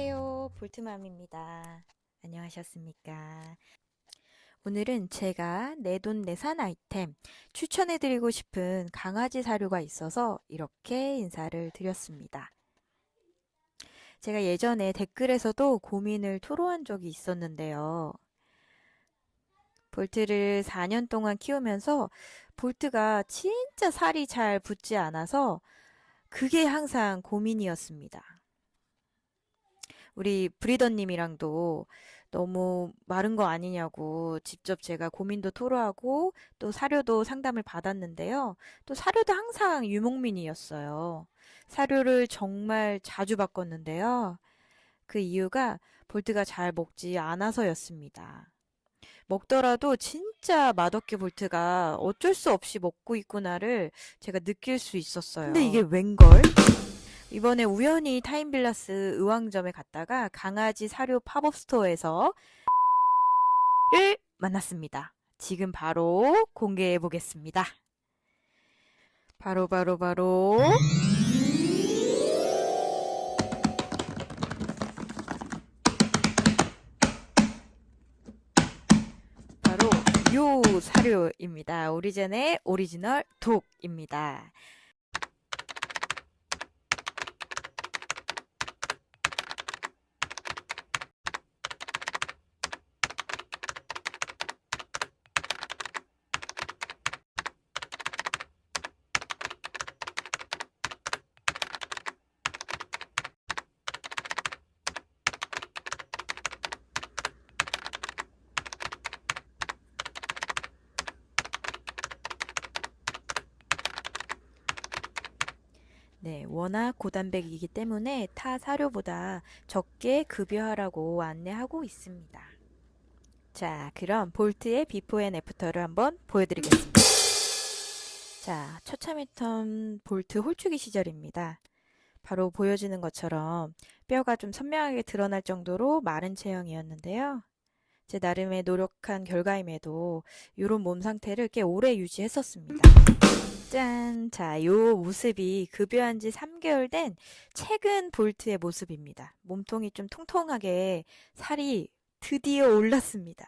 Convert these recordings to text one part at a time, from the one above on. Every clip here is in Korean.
안녕하세요. 볼트맘입니다. 안녕하셨습니까? 오늘은 제가 내돈내산 아이템 추천해드리고 싶은 강아지 사료가 있어서 이렇게 인사를 드렸습니다. 제가 예전에 댓글에서도 고민을 토로한 적이 있었는데요. 볼트를 4년 동안 키우면서 볼트가 진짜 살이 잘 붙지 않아서 그게 항상 고민이었습니다. 우리 브리더님이랑도 너무 마른 거 아니냐고 직접 제가 고민도 토로하고 또 사료도 상담을 받았는데요. 또 사료도 항상 유목민이었어요. 사료를 정말 자주 바꿨는데요. 그 이유가 볼트가 잘 먹지 않아서였습니다. 먹더라도 진짜 맛없게 볼트가 어쩔 수 없이 먹고 있구나를 제가 느낄 수 있었어요. 웬걸? 이번에 우연히 타임빌라스 의왕점에 갔다가 강아지 사료 팝업 스토어에서 를 만났습니다. 지금 바로 공개해 보겠습니다. 바로 바로 바로 바로 요 사료입니다. 오리젠의 오리지널 독입니다. 네, 워낙 고단백이기 때문에 타 사료보다 적게 급여하라고 안내하고 있습니다. 자, 그럼 볼트의 비포 앤 애프터를 한번 보여드리겠습니다. 자, 처참했던 볼트 홀쭉이 시절입니다. 바로 보여지는 것처럼 뼈가 좀 선명하게 드러날 정도로 마른 체형이었는데요. 제 나름의 노력한 결과임에도 이런 몸 상태를 꽤 오래 유지했었습니다. 짠! 자, 요 모습이 급여한 지 3개월 된 최근 볼트의 모습입니다. 몸통이 좀 통통하게 살이 드디어 올랐습니다.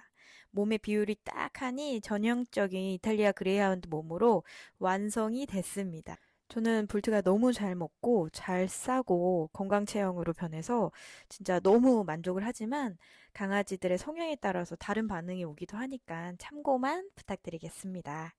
몸의 비율이 딱 하니 전형적인 이탈리아 그레이하운드 몸으로 완성이 됐습니다. 저는 볼트가 너무 잘 먹고 잘 싸고 건강 체형으로 변해서 진짜 너무 만족을 하지만 강아지들의 성향에 따라서 다른 반응이 오기도 하니까 참고만 부탁드리겠습니다.